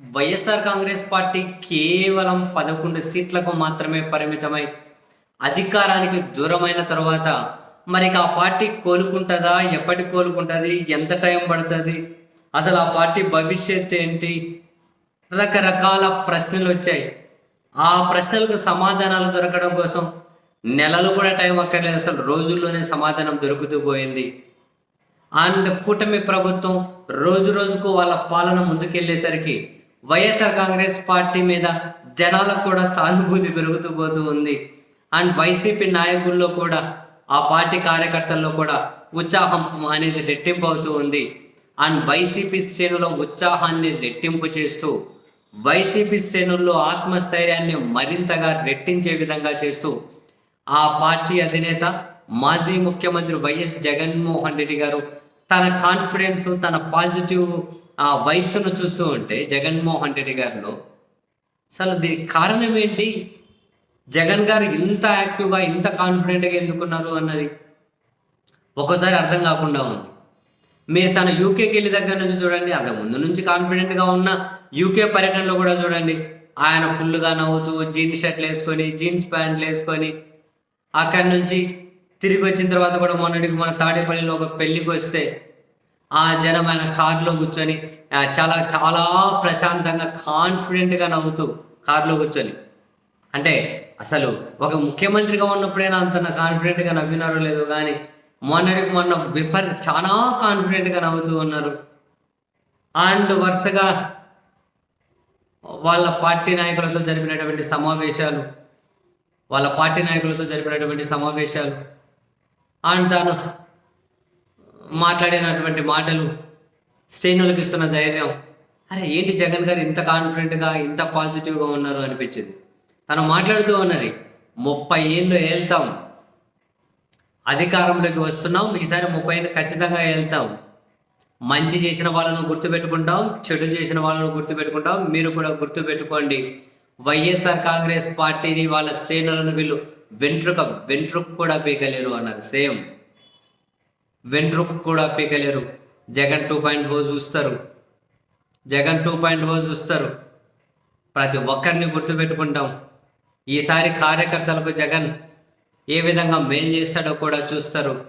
YSR Congress party కేవలం పదకొండు సీట్లకు మాత్రమే పరిమితమై అధికారానికి దూరమైన తర్వాత మరి ఆ పార్టీ కోలుకుంటుందా? ఎప్పటి కోలుకుంటుంది? ఎంత టైం పడుతుంది? అసలు ఆ పార్టీ భవిష్యత్ ఏంటి? రకరకాల ప్రశ్నలు వచ్చాయి. ఆ ప్రశ్నలకు సమాధానాలు దొరకడం కోసం నెలలు కూడా టైం అక్కర్లేదు. అసలు రోజుల్లోనే సమాధానం దొరుకుతూ పోయింది. అండ్ కూటమి ప్రభుత్వం రోజు రోజుకు వాళ్ళ పాలన ముందుకెళ్ళేసరికి వైఎస్ఆర్ కాంగ్రెస్ పార్టీ మీద జనాలకు కూడా సానుభూతి పెరుగుతూ పోతూ ఉంది. అండ్ వైసీపీ నాయకుల్లో కూడా ఆ పార్టీ కార్యకర్తల్లో కూడా ఉత్సాహం అనేది రెట్టింపు అవుతూ ఉంది. అండ్ వైసీపీ శ్రేణుల ఉత్సాహాన్ని రెట్టింపు చేస్తూ వైసీపీ శ్రేణుల్లో ఆత్మస్థైర్యాన్ని మరింతగా రెట్టించే విధంగా చేస్తూ ఆ పార్టీ అధినేత మాజీ ముఖ్యమంత్రి వైఎస్ జగన్మోహన్ రెడ్డి గారు తన కాన్ఫిడెన్స్ తన పాజిటివ్ ఆ వైబ్స్ను చూస్తూ ఉంటే జగన్మోహన్ రెడ్డి గారిలో అసలు దీనికి కారణం ఏంటి? జగన్ గారు ఇంత యాక్టివ్గా ఇంత కాన్ఫిడెంట్గా ఎందుకున్నారు? అన్నది ఒక్కోసారి అర్థం కాకుండా ఉంది. మీరు తన యూకేకి వెళ్ళి దగ్గర నుంచి చూడండి అంత ముందు నుంచి కాన్ఫిడెంట్గా ఉన్న యూకే పర్యటనలో కూడా చూడండి. ఆయన ఫుల్గా నవ్వుతూ జీన్స్ షర్ట్లు వేసుకొని జీన్స్ ప్యాంట్లు వేసుకొని అక్కడి నుంచి తిరిగి వచ్చిన తర్వాత కూడా మొన్నటికి మన తాడేపల్లిలో ఒక పెళ్ళికి వస్తే ఆ జనం ఆయన కారులో కూర్చొని చాలా చాలా ప్రశాంతంగా కాన్ఫిడెంట్గా నవ్వుతూ కారులో కూర్చొని. అంటే అసలు ఒక ముఖ్యమంత్రిగా ఉన్నప్పుడైనా అంత కాన్ఫిడెంట్గా నవ్వినారో లేదో కానీ మొన్నటికి మొన్న విపర్ చాలా కాన్ఫిడెంట్గా నవ్వుతూ ఉన్నారు. అండ్ వరుసగా వాళ్ళ పార్టీ నాయకులతో జరిపినటువంటి సమావేశాలు వాళ్ళ పార్టీ నాయకులతో జరిపినటువంటి సమావేశాలు అండ్ తాను మాట్లాడినటువంటి మాటలు శ్రేణులకు ఇస్తున్న ధైర్యం. అరే ఏంటి జగన్ గారు ఇంత కాన్ఫిడెంట్గా ఇంత పాజిటివ్గా ఉన్నారు అనిపించింది? తను మాట్లాడుతూ ఉన్నది ముప్పై ఏళ్ళు వెళ్తాం అధికారంలోకి వస్తున్నాం ఈసారి ముప్పై ఏళ్ళు ఖచ్చితంగా వెళ్తాం మంచి చేసిన వాళ్ళను గుర్తుపెట్టుకుంటాం చెడు చేసిన వాళ్ళను గుర్తుపెట్టుకుంటాం. మీరు కూడా గుర్తుపెట్టుకోండి. వైఎస్ఆర్ కాంగ్రెస్ పార్టీని వాళ్ళ శ్రేణులను వీళ్ళు వెంట్రుక వెంట్రుకు కూడా పీకలేరు అన్నారు సేమ్. వెంట్రుక్ కూడా పీకలేరు. జగన్ టూ పాయింట్ ఓ చూస్తారు. జగన్ టూ పాయింట్ ఓ చూస్తారు. ప్రతి ఒక్కరిని గుర్తుపెట్టుకుంటాం. ఈసారి కార్యకర్తలకు జగన్ ఏ విధంగా మేలు చేస్తాడో కూడా చూస్తారు.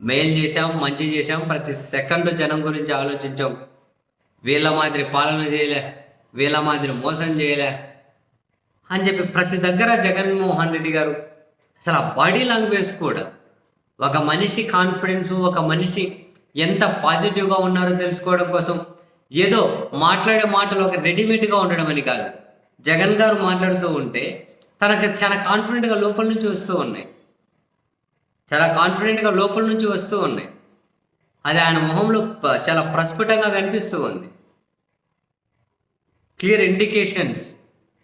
మెయిల్ చేశాం మంచి చేశాం ప్రతి సెకండ్ జనం గురించి ఆలోచించాం. వీళ్ళ మాదిరి పాలన చేయలే వీళ్ళ మాదిరి మోసం చేయలే అని చెప్పి ప్రతి దగ్గర జగన్మోహన్ రెడ్డి గారు అసలు ఆ బాడీ లాంగ్వేజ్ కూడా ఒక మనిషి కాన్ఫిడెన్స్ ఒక మనిషి ఎంత పాజిటివ్గా ఉన్నారో తెలుసుకోవడం కోసం ఏదో మాట్లాడే మాటలు ఒక రెడీమేడ్గా ఉండడం అని కాదు. జగన్ గారు మాట్లాడుతూ ఉంటే తనకు చాలా కాన్ఫిడెంట్గా లోపల నుంచి వస్తూ ఉన్నాయి. చాలా కాన్ఫిడెంట్గా లోపల నుంచి వస్తూ ఉన్నాయి. అది ఆయన మొహంలో చాలా ప్రస్ఫుటంగా కనిపిస్తూ ఉంది. క్లియర్ ఇండికేషన్స్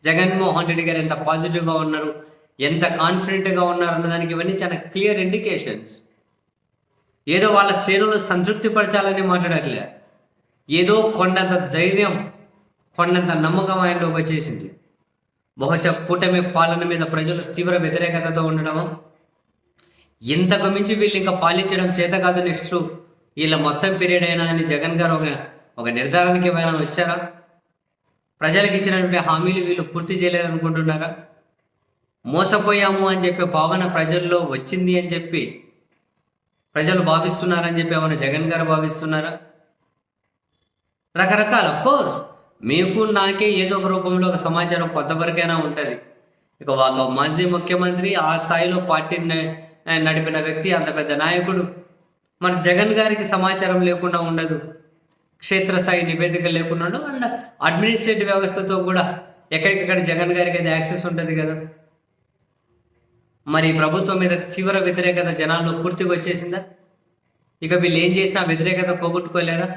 జగన్మోహన్ రెడ్డి గారు ఎంత పాజిటివ్గా ఉన్నారు? ఎంత కాన్ఫిడెంట్గా ఉన్నారు అన్నదానికి ఇవన్నీ చాలా క్లియర్ ఇండికేషన్స్ ఏదో వాళ్ళ శ్రేణులు సంతృప్తి పరచాలని మాట్లాడట్లే. ఏదో కొండంత ధైర్యం కొండంత నమ్మకం ఆయనలోకి వచ్చేసింది. బహుశా కూటమి పాలన మీద ప్రజలు తీవ్ర వ్యతిరేకతతో ఉండడము? ఇంతకు మించి వీళ్ళు ఇంకా పాలించడం చేత కాదు నెక్స్ట్ వీళ్ళ మొత్తం పీరియడ్ అయినా అని జగన్ గారు ఒక ఒక నిర్ధారణకి ఏమైనా వచ్చారా? ప్రజలకు ఇచ్చినటువంటి హామీలు వీళ్ళు పూర్తి చేయలేరనుకుంటున్నారా మోసపోయాము అని చెప్పే భావన ప్రజల్లో వచ్చింది అని చెప్పి ప్రజలు భావిస్తున్నారని చెప్పి ఏమైనా జగన్ గారు భావిస్తున్నారా? రకరకాల కోర్స్ మీకు నాకే ఏదో ఒక రూపంలో ఒక సమాచారం కొంతవరకైనా ఉంటుంది. ఇక ఒక మాజీ ముఖ్యమంత్రి ఆ స్థాయిలో పార్టీని నడిపిన వ్యక్తి అంత పెద్ద నాయకుడు. మన జగన్ గారికి సమాచారం లేకుండా ఉండదు. క్షేత్రస్థాయి నివేదిక లేకుండా ఉండదు. అండ్ అడ్మినిస్ట్రేటివ్ వ్యవస్థతో కూడా ఎక్కడికక్కడ జగన్ గారికి అయితే యాక్సెస్ ఉంటుంది కదా. మరి ప్రభుత్వం మీద తీవ్ర వ్యతిరేకత జనాల్లో పూర్తిగా వచ్చేసిందా? ఇక వీళ్ళు ఏం చేసినా వ్యతిరేకత పోగొట్టుకోలేరా?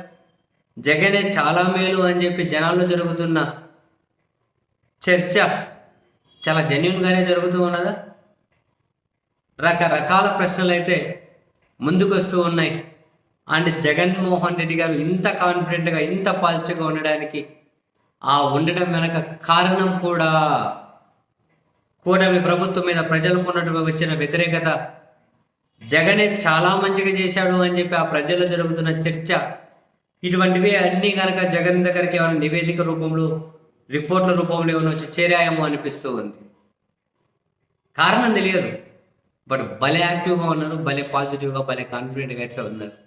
జగనే చాలా మేలు అని చెప్పి జనాల్లో జరుగుతున్న చర్చ చాలా జెన్యున్గానే జరుగుతూ ఉన్నదా? రకరకాల ప్రశ్నలు అయితే ముందుకు వస్తూ ఉన్నాయి. అండ్ జగన్మోహన్ రెడ్డి గారు ఇంత కాన్ఫిడెంట్గా ఇంత పాజిటివ్గా ఉండడానికి ఆ ఉండడం వెనక కారణం కూడా కూటమి ప్రభుత్వం మీద ప్రజలకు ఉన్నటువంటి వచ్చిన వ్యతిరేకత జగనే చాలా మంచిగా చేశాడు అని చెప్పి ఆ ప్రజల్లో జరుగుతున్న చర్చ. ఇటువంటివి అన్నీ కనుక జగన్ దగ్గరికి ఏమైనా నివేదిక రూపంలో రిపోర్ట్ల రూపంలో ఏమైనా వచ్చి చేరాయేమో అనిపిస్తూ ఉంది. కారణం తెలియదు. బట్ భలే యాక్టివ్గా ఉన్నారు భలే పాజిటివ్గా భలే కాన్ఫిడెంట్గా అయితే ఉన్నారు.